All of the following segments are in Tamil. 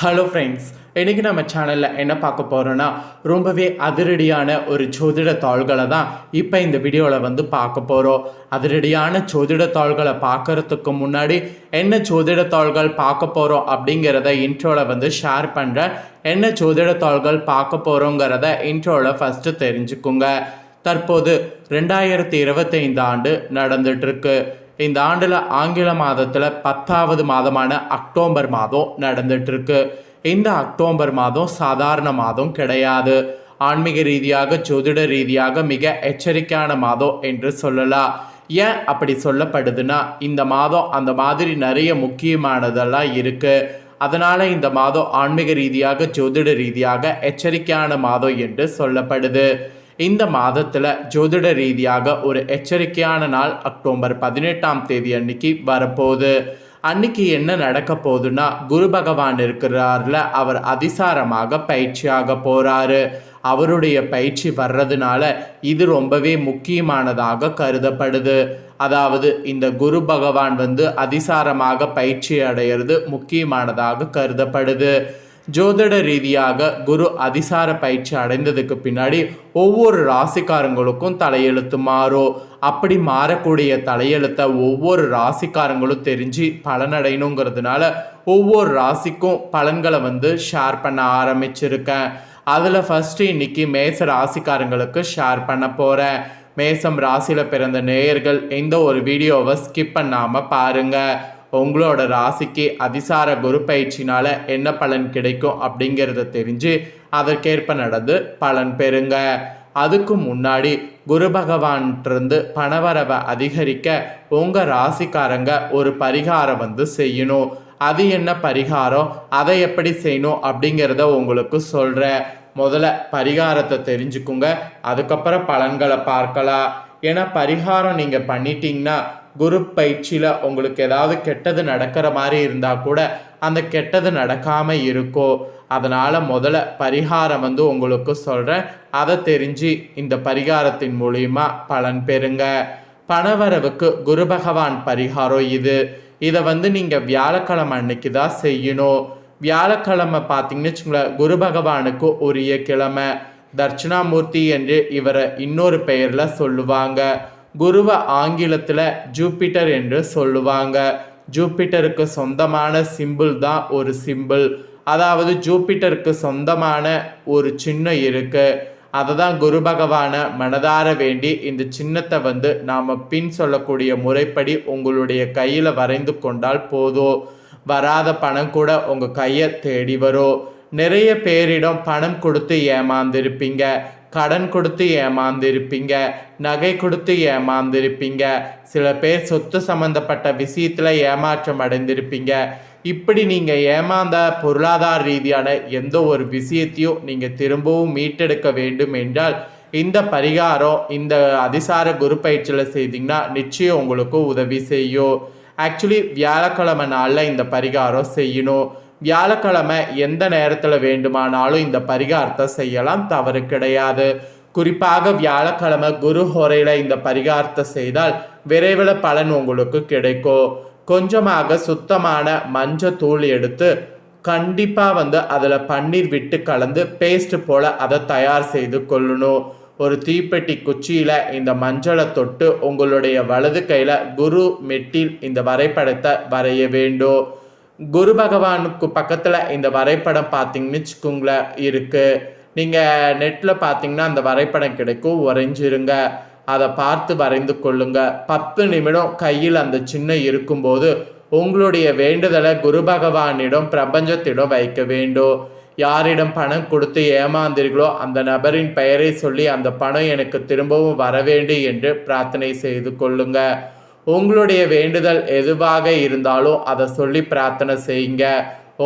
ஹலோ ஃப்ரெண்ட்ஸ் இன்றைக்கி நம்ம சேனலில் என்ன பார்க்க போகிறோன்னா ரொம்பவே அதிரடியான ஒரு ஜோதிட தாள்களை தான் இப்போ இந்த வீடியோவில் வந்து பார்க்க போகிறோம் அதிரடியான ஜோதிட தாள்களை பார்க்கறதுக்கு முன்னாடி என்ன ஜோதிட தாள்கள் பார்க்க போகிறோம் அப்படிங்கிறத இன்ட்ரோவில் வந்து ஷேர் பண்ணுறேன் என்ன ஜோதிட தாள்கள் பார்க்க போகிறோங்கிறத இன்ட்ரோவில் ஃபஸ்ட்டு தெரிஞ்சுக்குங்க. தற்போது ரெண்டாயிரத்தி இருபத்தைந்து ஆண்டு நடந்துட்டுருக்கு இந்த ஆண்டில் ஆங்கில மாதத்தில் பத்தாவது மாதமான அக்டோபர் மாதம் நடந்துட்டுருக்கு. இந்த அக்டோபர் மாதம் சாதாரண மாதம் கிடையாது. ஆன்மீக ரீதியாக ஜோதிட ரீதியாக மிக எச்சரிக்கையான மாதம் என்று சொல்லலாம். ஏன் அப்படி சொல்லப்படுதுன்னா இந்த மாதம் அந்த மாதிரி நிறைய முக்கியமானதெல்லாம் இருக்குது அதனால் இந்த மாதம் ஆன்மீக ரீதியாக ஜோதிட ரீதியாக எச்சரிக்கையான மாதம் என்று சொல்லப்படுது. இந்த மாதத்தில் ஜோதிட ரீதியாக ஒரு எச்சரிக்கையான நாள் அக்டோபர் பதினெட்டாம் தேதி அன்னைக்கு வரப்போகுது. அன்னைக்கு என்ன நடக்க போகுதுன்னா குரு பகவான் இருக்கிறார்ல அவர் அதிசாரமாக பயிற்சியாக போகிறாரு அவருடைய பயிற்சி வர்றதுனால இது ரொம்பவே முக்கியமானதாக கருதப்படுது. அதாவது இந்த குரு பகவான் வந்து அதிசாரமாக பயிற்சி அடையிறது முக்கியமானதாக கருதப்படுது. ஜோதிட ரீதியாக குரு அதிசார பயிற்சி அடைந்ததுக்கு பின்னாடி ஒவ்வொரு ராசிக்காரங்களுக்கும் தலையெழுத்து மாறும் அப்படி மாறக்கூடிய தலையெழுத்தை ஒவ்வொரு ராசிக்காரங்களும் தெரிஞ்சு பலனடையணுங்கிறதுனால ஒவ்வொரு ராசிக்கும் பலன்களை வந்து ஷேர் பண்ண ஆரம்பிச்சிருக்கேன். அதில் ஃபஸ்ட்டு இன்னைக்கு மேச ராசிக்காரங்களுக்கு ஷேர் பண்ண போகிறேன் மேசம் ராசியில் பிறந்த நேயர்கள் எந்த ஒரு வீடியோவை ஸ்கிப் பண்ணாமல் பாருங்கள் உங்களோட ராசிக்கு அதிசார குரு பயிற்சினால என்ன பலன் கிடைக்கும் அப்படிங்கிறத தெரிஞ்சு அதற்கேற்ப நடந்து பலன் பெறுங்க. அதுக்கு முன்னாடி குரு பகவான்கிட்டருந்து பணவரவை அதிகரிக்க உங்கள் ராசிக்காரங்க ஒரு பரிகாரம் வந்து செய்யணும். அது என்ன பரிகாரம்? அதை எப்படி செய்யணும் அப்படிங்கிறத உங்களுக்கு சொல்கிறேன் முதல்ல பரிகாரத்தை தெரிஞ்சுக்குங்க. அதுக்கப்புறம் பலன்களை பார்க்கலாம். ஏன்னா பரிகாரம் நீங்கள் பண்ணிட்டீங்கன்னா குரு பயிற்சியில் உங்களுக்கு ஏதாவது கெட்டது நடக்கிற மாதிரி இருந்தால் கூட அந்த கெட்டது நடக்காமல் இருக்கோ. அதனால் முதல்ல பரிகாரம் வந்து உங்களுக்கு சொல்கிறேன் அதை தெரிஞ்சு இந்த பரிகாரத்தின் மூலியமா பலன் பெறுங்க. பணவரவுக்கு குரு பகவான் பரிகாரம் இது. இதை வந்து நீங்கள் வியாழக்கிழமை அன்னைக்கு தான் செய்யணும். வியாழக்கிழமை பார்த்தீங்கன்னு வச்சுங்களேன் குரு பகவானுக்கு உரிய கிழமை. தட்சிணாமூர்த்தி என்று இவரை இன்னொரு பெயரில் சொல்லுவாங்க. குருவை ஆங்கிலத்தில் ஜூப்பிட்டர் என்று சொல்லுவாங்க. ஜூப்பிட்டருக்கு சொந்தமான சிம்பிள் தான் ஒரு சிம்பிள் அதாவது ஜூப்பிட்டருக்கு சொந்தமான ஒரு சின்னம் இருக்குது அதை தான் குரு பகவானை மனதார வேண்டி இந்த சின்னத்தை வந்து நாம் பின் சொல்லக்கூடிய முறைப்படி உங்களுடைய கையில் வரைந்து கொண்டால் போதும். வராத பணம் கூட உங்கள் கையை தேடி வரும். நிறைய பேரிடம் பணம் கொடுத்து ஏமாந்திருப்பீங்க. கடன் கொடுத்து ஏமாந்திருப்பீங்க நகை கொடுத்து ஏமாந்திருப்பீங்க சில பேர் சொத்து சம்பந்தப்பட்ட விஷயத்தில் ஏமாற்றம் அடைந்திருப்பீங்க. இப்படி நீங்கள் ஏமாந்த பொருளாதார ரீதியான எந்த ஒரு விஷயத்தையும் நீங்கள் திரும்பவும் மீட்டெடுக்க வேண்டும் என்றால் இந்த பரிகாரம் இந்த அதிசார குரு பயிற்சியில் செய்தீங்கன்னா நிச்சயம் உங்களுக்கு உதவி செய்யும். ஆக்சுவலி வியாழக்கிழமை நாளில் இந்த பரிகாரம் செய்யணும். வியாழக்கிழமை எந்த நேரத்தில் வேண்டுமானாலும் இந்த பரிகாரத்தை செய்யலாம். தவறு கிடையாது. குறிப்பாக வியாழக்கிழமை குரு ஹோரையில் இந்த பரிகாரத்தை செய்தால் விரைவில் பலன் உங்களுக்கு கிடைக்கும். கொஞ்சமாக சுத்தமான மஞ்சள் தூள் எடுத்து கண்டிப்பாக வந்து அதில் பன்னீர் விட்டு கலந்து பேஸ்ட் போல் அதை தயார் செய்து கொள்ளணும். ஒரு தீப்பெட்டி குச்சியில் இந்த மஞ்சளை தொட்டு உங்களுடைய வலது கையில் குரு மெட்டில் இந்த வரைபடத்தை வரைய வேண்டும். குரு பகவானுக்கு பக்கத்தில் இந்த வரைபடம் பார்த்தீங்கன்னு வச்சுக்கோங்களேன் இருக்குது நீங்கள் நெட்டில் பார்த்தீங்கன்னா அந்த வரைபடம் கிடைக்கும். வரைஞ்சிருங்க. அதை பார்த்து வரைந்து கொள்ளுங்க. பத்து நிமிடம் கையில் அந்த சின்ன இருக்கும்போது உங்களுடைய வேண்டுதலை குரு பகவானிடம் பிரபஞ்சத்திடம் வைக்க வேண்டும். யாரிடம் பணம் கொடுத்து ஏமாந்தீர்களோ அந்த நபரின் பெயரை சொல்லி அந்த பணம் எனக்கு திரும்பவும் வர வேண்டும் என்று பிரார்த்தனை செய்து கொள்ளுங்கள் உங்களுடைய வேண்டுதல் எதுவாக இருந்தாலும் அதை சொல்லி பிரார்த்தனை செய்யுங்க.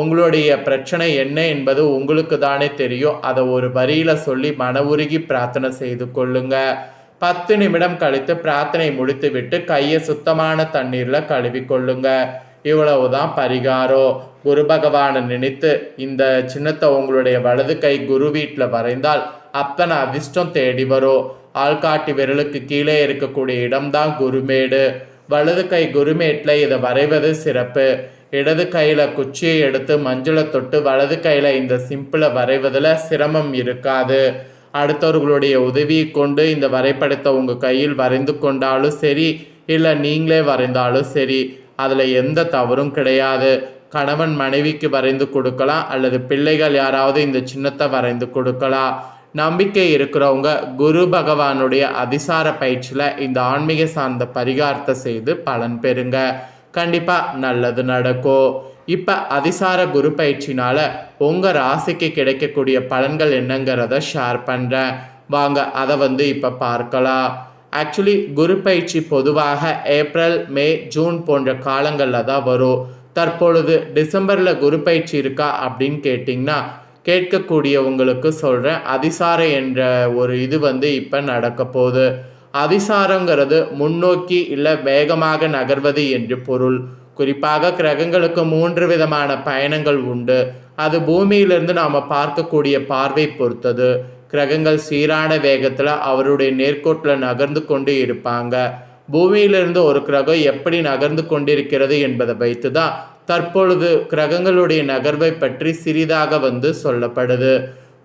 உங்களுடைய பிரச்சனை என்ன என்பது உங்களுக்கு தானே தெரியும். அதை ஒரு வரியில் சொல்லி மன உருகி பிரார்த்தனை செய்து கொள்ளுங்க. பத்து நிமிடம் கழித்து பிரார்த்தனை முடித்துவிட்டு கையை சுத்தமான தண்ணீரில் கழுவி கொள்ளுங்க. இவ்வளவுதான் பரிகாரம். குரு பகவானை நினைத்து இந்த சின்னத்தை உங்களுடைய வலது கை குரு வீட்டில் வரைந்தால் அத்தனை அதிர்ஷ்டம் தேடி வரும். ஆள்காட்டி விரலுக்கு கீழே இருக்கக்கூடிய இடம்தான் குருமேடு. வலது கை குருமேட்டில் இதை வரைவது சிறப்பு. இடது கையில் குச்சியை எடுத்து மஞ்சளை தொட்டு வலது கையில் இந்த சிம்பிளை வரைவதில் சிரமம் இருக்காது. அடுத்தவர்களுடைய உதவியை கொண்டு இந்த வரைபடத்தை உங்கள் கையில் வரைந்து கொண்டாலும் சரி இல்லை நீங்களே வரைந்தாலும் சரி அதில் எந்த தவறும் கிடையாது. கணவன் மனைவிக்கு வரைந்து கொடுக்கலாம் அல்லது பிள்ளைகள் யாராவது இந்த சின்னத்தை வரைந்து கொடுக்கலாம். நம்பிக்கை இருக்கிறவங்க குரு பகவானுடைய அதிசார பயிற்சியில் இந்த ஆன்மீக சார்ந்த பரிகாரத்தை செய்து பலன் பெறுங்க. கண்டிப்பாக நல்லது நடக்கும். இப்போ அதிசார குரு பயிற்சினால உங்கள் ராசிக்கு கிடைக்கக்கூடிய பலன்கள் என்னங்கிறத ஷேர் பண்ணுறேன் வாங்க அதை வந்து இப்போ பார்க்கலாம். ஆக்சுவலி குரு பயிற்சி பொதுவாக ஏப்ரல் மே ஜூன் போன்ற காலங்களில் தான் வரும். தற்பொழுது டிசம்பரில் குரு பயிற்சி இருக்கா அப்படின்னு கேட்டிங்கன்னா கேட்கக்கூடியவங்களுக்கு சொல்கிறேன் அதிசாரம் என்ற ஒரு இது வந்து இப்போ நடக்க போகுது. அதிசாரங்கிறது முன்னோக்கி இல்லை வேகமாக நகர்வது என்று பொருள். குறிப்பாக கிரகங்களுக்கு மூன்று விதமான பயணங்கள் உண்டு. அது பூமியிலிருந்து நாம் பார்க்கக்கூடிய பார்வை பொறுத்தது. கிரகங்கள் சீரான வேகத்தில் அவருடைய நேர்கோட்டில் நகர்ந்து கொண்டு இருப்பாங்க. பூமியிலிருந்து ஒரு கிரகம் எப்படி நகர்ந்து கொண்டிருக்கிறது என்பதை வைத்து தான் தற்பொழுது கிரகங்களுடைய நகர்வை பற்றி சிறிதாக வந்து சொல்லப்படுது.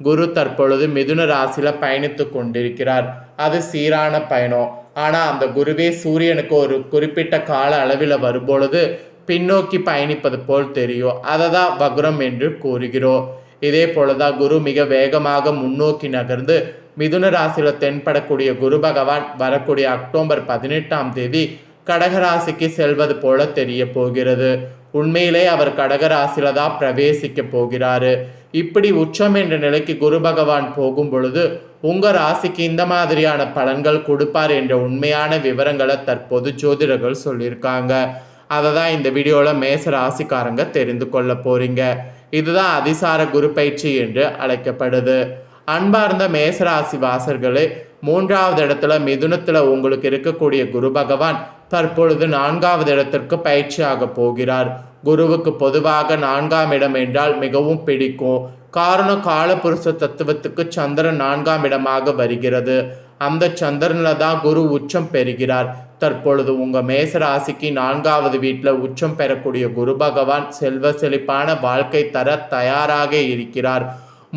குரு தற்பொழுது மிதுன ராசியில பயணித்து கொண்டிருக்கிறார். அது சீரான பயணம். ஆனால் அந்த குருவே சூரியனுக்கு ஒரு குறிப்பிட்ட கால அளவில் வரும்பொழுது பின்னோக்கி பயணிப்பது போல் தெரியும். அதை தான் வக்ரம் என்று கூறுகிறோம். இதே போலதான் குரு மிக வேகமாக முன்னோக்கி நகர்ந்து மிதுன ராசியில தென்படக்கூடிய குரு பகவான் வரக்கூடிய அக்டோபர் பதினெட்டாம் தேதி கடகராசிக்கு செல்வது போல தெரிய போகிறது. உண்மையிலே அவர் கடகராசியில தான் பிரவேசிக்க போகிறாரு. இப்படி உச்சம் என்ற நிலைக்கு குரு பகவான் போகும் பொழுது உங்க ராசிக்கு இந்த மாதிரியான பலன்கள் கொடுப்பார் என்ற உண்மையான விவரங்களை தற்போது ஜோதிடர்கள் சொல்லியிருக்காங்க. அதை தான் இந்த வீடியோவில் மேச ராசிக்காரங்க தெரிந்து கொள்ள போறீங்க. இதுதான் அதிசார குரு பயிற்சி என்று அழைக்கப்படுது. அன்பார்ந்த மேசராசி வாசர்களே மூன்றாவது இடத்துல மிதுனத்தில் உங்களுக்கு இருக்கக்கூடிய குரு பகவான் தற்பொழுது நான்காவது இடத்திற்கு பயிற்சியாக போகிறார். குருவுக்கு பொதுவாக நான்காம் இடம் என்றால் மிகவும் பிடிக்கும். காரணம் காலபுருஷ தத்துவத்துக்கு சந்திரன் நான்காம் இடமாக வருகிறது. அந்த சந்திரனில் தான் குரு உச்சம் பெறுகிறார். தற்பொழுது உங்க மேச ராசிக்கு நான்காவது வீட்டில் உச்சம் பெறக்கூடிய குரு பகவான் செல்வ செழிப்பான வாழ்க்கை தர தயாராக இருக்கிறார்.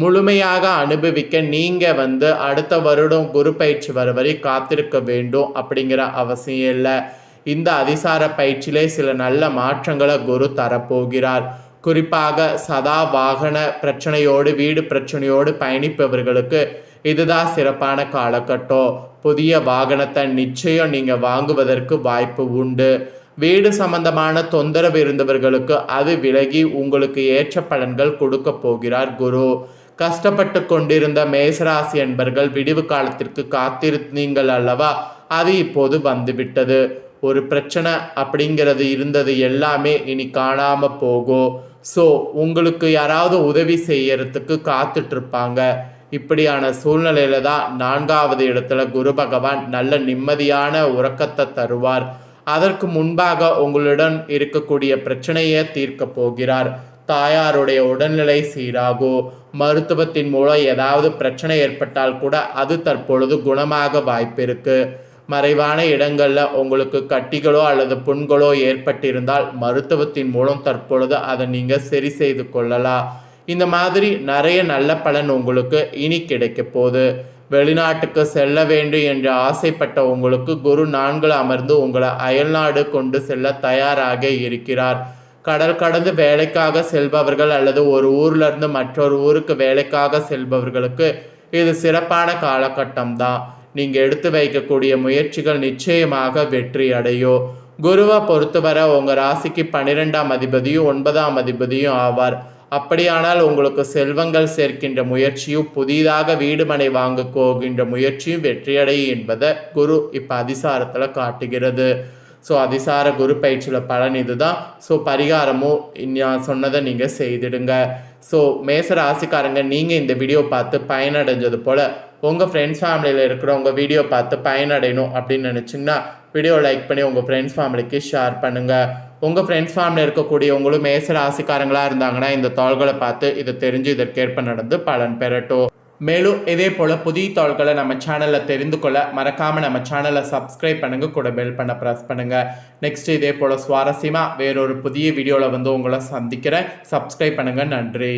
முழுமையாக அனுபவிக்க நீங்க வந்து அடுத்த வருடம் குரு பயிற்சி வர வரை காத்திருக்க வேண்டும் அப்படிங்கிற அவசியம் இல்லை. இந்த அதிசார பயிற்சியிலே சில நல்ல மாற்றங்களை குரு தரப்போகிறார். குறிப்பாக சதா வாகன பிரச்சனையோடு வீடு பிரச்சனையோடு பயணிப்பவர்களுக்கு இதுதான் சிறப்பான காலகட்டம் புதிய வாகனத்தை நிச்சயம் நீங்கள் வாங்குவதற்கு வாய்ப்பு உண்டு. வீடு சம்பந்தமான தொந்தரவு இருந்தவர்களுக்கு அது விலகி உங்களுக்கு ஏற்ற பலன்கள் கொடுக்க போகிறார் குரு. கஷ்டப்பட்டு கொண்டிருந்த மேசராசி என்பர்கள் விடிவு காலத்திற்கு காத்திருந்தீங்கள் அல்லவா? அது இப்போது வந்துவிட்டது. ஒரு பிரச்சனை அப்படிங்கிறது இருந்தது எல்லாமே இனி காணாமல் போகும் ஸோ உங்களுக்கு யாராவது உதவி செய்யறதுக்கு காத்துட்ருப்பாங்க. இப்படியான சூழ்நிலையில தான் நான்காவது இடத்துல குரு பகவான் நல்ல நிம்மதியான உறக்கத்தை தருவார். அதற்கு முன்பாக உங்களுடன் இருக்கக்கூடிய பிரச்சனையை தீர்க்க போகிறார். தாயாருடைய உடல்நிலை சீராகும் மருத்துவத்தின் மூலம் ஏதாவது பிரச்சனை ஏற்பட்டால் கூட அது தற்பொழுது குணமாக வாய்ப்பிருக்கு. மறைவான இடங்களில் உங்களுக்கு கட்டிகளோ அல்லது புண்களோ ஏற்பட்டிருந்தால் மருத்துவத்தின் மூலம் தற்பொழுது அதை நீங்கள் சரி செய்து கொள்ளலாம். இந்த மாதிரி நிறைய நல்ல பலன் உங்களுக்கு இனி கிடைக்க போகுது. வெளிநாட்டுக்கு செல்ல வேண்டும் என்று ஆசைப்பட்ட உங்களுக்கு குரு நான்கில் அமர்ந்து உங்களை அயல்நாடு கொண்டு செல்ல தயாராக இருக்கிறார். கடல் கடந்து வேலைக்காக செல்பவர்கள் அல்லது ஒரு ஊர்லேருந்து மற்றொரு ஊருக்கு வேலைக்காக செல்பவர்களுக்கு இது சிறப்பான காலகட்டம் தான் நீங்கள் எடுத்து வைக்கக்கூடிய முயற்சிகள் நிச்சயமாக வெற்றி அடையும் குருவை பொறுத்தவரை உங்கள் ராசிக்கு பன்னிரெண்டாம் அதிபதியும் ஒன்பதாம் அதிபதியும் ஆவார். அப்படியானால் உங்களுக்கு செல்வங்கள் சேர்க்கின்ற முயற்சியும் புதிதாக வீடுமனை வாங்க போகின்ற முயற்சியும் வெற்றியடையும் என்பதை குரு இப்போ அதிசாரத்தில் காட்டுகிறது. ஸோ அதிசார குரு பயிற்சியில் பலன் இதுதான். ஸோ பரிகாரமும் நான் சொன்னதை நீங்கள் செய்திடுங்க. ஸோ மேச ராசிக்காரங்க நீங்கள் இந்த வீடியோ பார்த்து பயனடைஞ்சது போல் உங்கள் ஃப்ரெண்ட்ஸ் ஃபேமிலியில் இருக்கிறவங்க வீடியோ பார்த்து பயனடையணும் அப்படின்னு நினச்சிங்கன்னா வீடியோ லைக் பண்ணி உங்கள் ஃப்ரெண்ட்ஸ் ஃபேமிலிக்கு ஷேர் பண்ணுங்கள் உங்கள் ஃப்ரெண்ட்ஸ் ஃபேமிலி இருக்கக்கூடியவங்களும் மேச ராசிக்காரங்களாக இருந்தாங்கன்னா இந்த தாள்களை பார்த்து இதை தெரிஞ்சு இதற்கேற்ப நடந்து பலன் பெறட்டும். மேலும் இதே போல் புதிய தாள்களை நம்ம சேனலில் தெரிந்து கொள்ள மறக்காமல் நம்ம சேனலை சப்ஸ்கிரைப் பண்ணுங்கள் கூட பெல் பண்ண ப்ரெஸ் பண்ணுங்கள் நெக்ஸ்ட் இதே போல் சுவாரஸ்யமாக வேறொரு புதிய வீடியோவில் வந்து உங்களை சந்திக்கிறேன். சப்ஸ்கிரைப் பண்ணுங்கள் நன்றி.